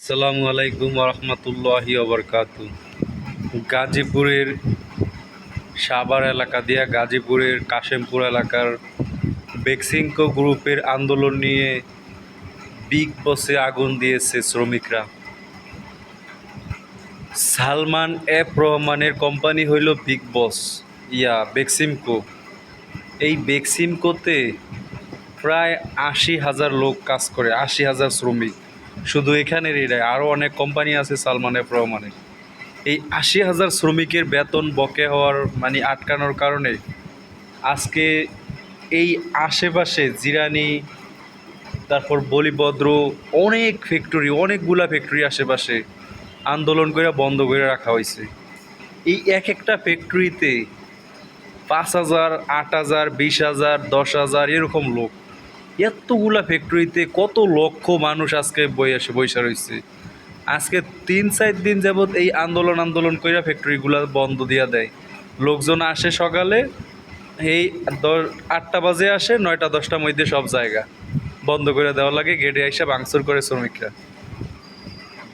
আসসালামু আলাইকুম রহমতুল্লাহি ওবরকাত। গাজীপুরের সাভার এলাকা দিয়া গাজীপুরের কাশেমপুর এলাকার বেক্সিংকো গ্রুপের আন্দোলন নিয়ে বিগ বসে আগুন দিয়েছে শ্রমিকরা। সালমান এফ রহমানের কোম্পানি হইল বিগ বস, ইয়া বেক্সিমকো এই বেক্সিমকোতে প্রায় আশি হাজার লোক কাজ করে, আশি হাজার শ্রমিক। শুধু এখানের এটাই আরও অনেক কোম্পানি আছে সালমান এফ রহমানের। এই আশি হাজার শ্রমিকের বেতন বকে হওয়ার মানে আটকানোর কারণে আজকে এই আশেপাশে জিরানি, তারপর বলিভদ্র, অনেক ফ্যাক্টরি অনেকগুলা ফ্যাক্টরি আশেপাশে আন্দোলন করে বন্ধ করে রাখা হয়েছে এই এক একটা ফ্যাক্টরিতে পাঁচ হাজার, আট হাজার, বিশ হাজার, দশ হাজার এরকম লোক। এতগুলা ফ্যাক্টরিতে কত লক্ষ মানুষ আজকে বসে বসে রয়েছে আজকে তিন চার দিন যাবৎ এই আন্দোলন আন্দোলন কইরা ফ্যাক্টরিগুলা বন্ধ দিয়া দেয়। লোকজন আসে সকালে, এই দশ, আটটা বাজে আসে, নয়টা, দশটার মধ্যে সব জায়গা বন্ধ করে দেওয়া লাগে, গেটে এসে ভাঙচুর করে শ্রমিকরা।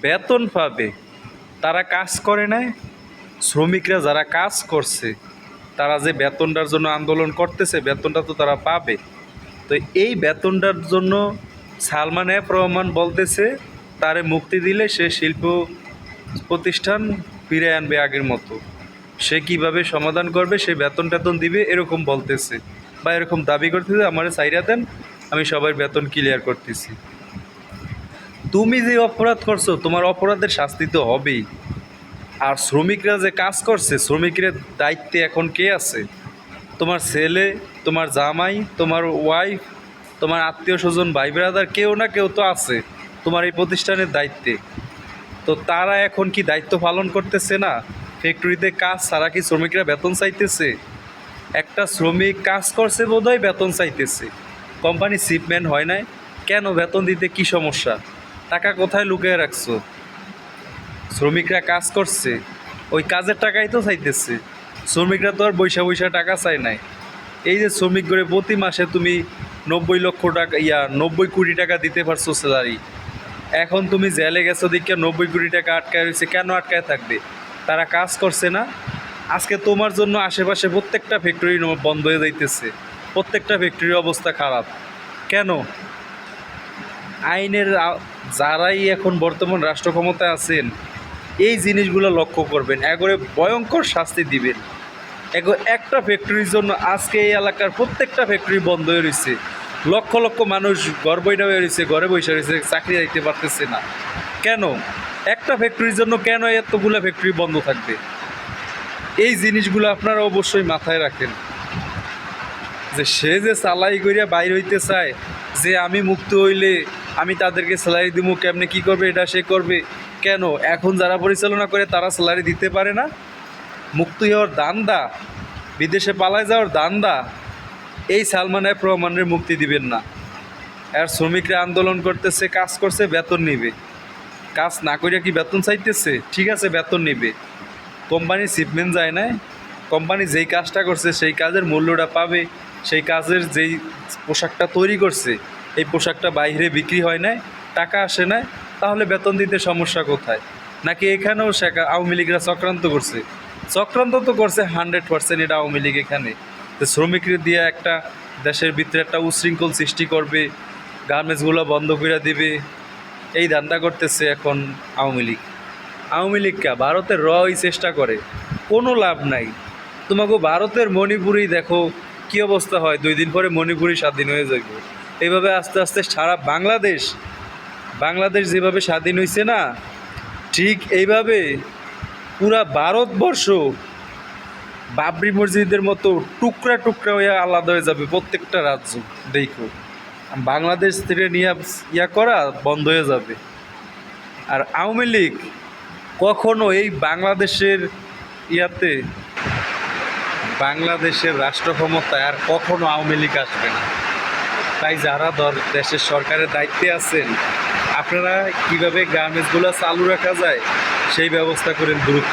বেতন পাবে, তারা কাজ করে নাই, শ্রমিকরা যারা কাজ করছে, তারা যে বেতনটার জন্য আন্দোলন করতেছে, বেতনটা তো তারা পাবে। তো এই বেতনটার জন্য সালমান এফ রহমান বলতেছে, তারে মুক্তি দিলে সে শিল্প প্রতিষ্ঠান ফিরে আনবে আগের মতো। সে কীভাবে সমাধান করবে, সে বেতন টেতন দিবে এরকম বলতেছে। বা এরকম দাবি করতেছে, আমার সাইরা দেন, আমি সবার বেতন ক্লিয়ার করতেছি। তুমি যে অপরাধ করছ, তোমার অপরাধের শাস্তি তো হবেই। আর শ্রমিকরা যে কাজ করছে, শ্রমিকের দায়িত্বে এখন কে আছে? তোমার ছেলে, তোমার জামাই, তোমার ওয়াইফ তোমার আত্মীয় স্বজন, ভাই ব্রাদার কেউ না কেউ তো আছে তোমার এই প্রতিষ্ঠানের দায়িত্বে। তো তারা এখন কি দায়িত্ব পালন করতেছে না? ফ্যাক্টরিতে কাজ ছাড়া কি শ্রমিকরা বেতন চাইতেছে? একটা শ্রমিক কাজ করছে বোধহয় বেতন চাইতেছে। কোম্পানি শিপমেন্ট হয় নাই, কেন বেতন দিতে কি সমস্যা? টাকা কোথায় লুকিয়ে রাখছো? শ্রমিকরা কাজ করছে, ওই কাজের টাকাই তো চাইতেছে। শ্রমিকরা তো আর বৈশা বৈশা টাকা চায় নাই। এই যে শ্রমিক করে প্রতি মাসে তুমি নব্বই লক্ষ টাকা, ইয়া, নব্বই কোটি টাকা দিতে পারছ স্যালারি এখন তুমি জেলে গেছো দিকে নব্বই কোটি টাকা আটকায় রয়েছে, কেন আটকায় থাকবে? তারা কাজ করছে না। আজকে তোমার জন্য আশেপাশে প্রত্যেকটা ফ্যাক্টরি বন্ধ হয়ে যাইতেছে। প্রত্যেকটা ফ্যাক্টরির অবস্থা খারাপ। কেন? আইনের যারাই এখন বর্তমান রাষ্ট্র ক্ষমতায় আছেন, এই জিনিসগুলো লক্ষ্য করবেন। একবারে ভয়ঙ্কর শাস্তি দিবেন। একটা ফ্যাক্টরির জন্য আজকে এই এলাকার প্রত্যেকটা ফ্যাক্টরি বন্ধ হয়ে রয়েছে। লক্ষ লক্ষ মানুষ ঘর বইটা হয়ে রয়েছে, ঘরে বসে রয়েছে, চাকরি দিতে পারতেছে না। কেন? একটা ফ্যাক্টরির জন্য কেন এতগুলো ফ্যাক্টরি বন্ধ থাকবে? এই জিনিসগুলো আপনারা অবশ্যই মাথায় রাখেন। যে সে যে সালাই করিয়া বাইর হইতে চায়, যে আমি মুক্ত হইলে আমি তাদেরকে স্যালারি দিব কেমনে কি করবে, এটা সে করবে। কেন? এখন যারা পরিচালনা করে তারা স্যালারি দিতে পারে না? মুক্ত হওয়ার দান্দা, বিদেশে পালায় যাওয়ার দান্দা, এই সালমান এফ রহমানের মুক্তি দিবেন না। আর শ্রমিকরা আন্দোলন করতেছে, কাজ করছে, বেতন নিবে। কাজ না করিয়া কি বেতন চাইতেছে? ঠিক আছে, বেতন নিবে। কোম্পানি শিপমেন্ট যায় না কোম্পানি যেই কাজটা করছে, সেই কাজের মূল্যটা পাবে। সেই কাজের যেই পোশাকটা তৈরি করছে, এই পোশাকটা বাইরে বিক্রি হয় না টাকা আসে না তাহলে বেতন দিতে সমস্যা কোথায়? নাকি এখানেও শেখা আওয়ামী লীগরা চক্রান্ত করছে? চক্রান্ত তো করছে হান্ড্রেড পার্সেন্ট এটা আওয়ামী লীগ এখানে। তো শ্রমিকরা দিয়ে একটা দেশের ভিতরে একটা উশৃঙ্খল সৃষ্টি করবে, গার্মেন্টসগুলো বন্ধ করে দিবে, এই ধান্দা করতেছে এখন আওয়ামী লীগ। আওয়ামী লীগকা ভারতের রই চেষ্টা করে, কোনো লাভ নাই। তোমাকে ভারতের মণিপুরেই দেখো কি অবস্থা হয়, দুই দিন পরে মণিপুরই স্বাধীন হয়ে যাবে এইভাবে আস্তে আস্তে সারা বাংলাদেশ বাংলাদেশ যেভাবে স্বাধীন হয়েছে না, ঠিক এইভাবে পুরা ভারতবর্ষ বাবরি মসজিদের মতো টুকরা টুকরা হয়ে আলাদা হয়ে যাবে প্রত্যেকটা রাজ্য, দেখো। বাংলাদেশ থেকে নিয়ে ইয়া করা বন্ধ হয়ে যাবে। আর আওয়ামী লীগ কখনো এই বাংলাদেশের ইয়াতে, বাংলাদেশের রাষ্ট্র ক্ষমতায় আর কখনো আওয়ামী লীগ আসবে না। তাই যারা দর, দেশের সরকারের দায়িত্বে আছেন, আপনারা কীভাবে গার্মেন্টসগুলো চালু রাখা যায়? সেই ব্যবস্থা করেন দ্রুত